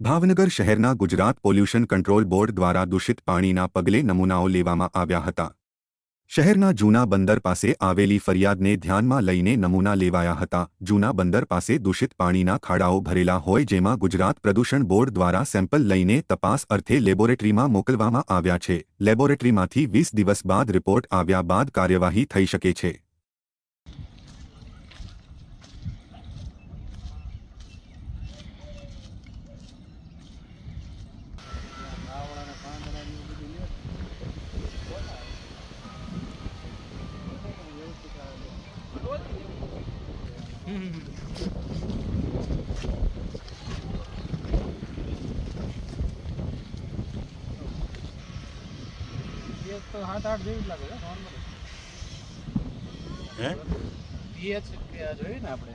ભાવનગર શહેરના Gujarat pollution control board દ્વારા દૂષિત પાણીના પગલે નમૂનાઓ લેવામાં આવ્યા હતા. શહેરના જૂના બંદર પાસે આવેલી ફરિયાદને ધ્યાનમાં લઈને નમૂના લેવાયા હતા. જૂના બંદર પાસે દૂષિત પાણીના ખાડાઓ ભરેલા હોય જેમાં ગુજરાત પ્રદૂષણ બોર્ડ દ્વારા સેમ્પલ લઈને તપાસ અર્થે લેબોરેટરીમાં મોકલવામાં આવ્યા છે. લેબોરેટરીમાંથી વીસ દિવસ બાદ રિપોર્ટ આવ્યા બાદ કાર્યવાહી થઈ શકે છે પીએચ તો સાત આઠ જેવી જ લાગે છે નોર્મલ હે? પીએચ જોઈએ ને આપણે.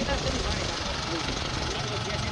એક Gracias.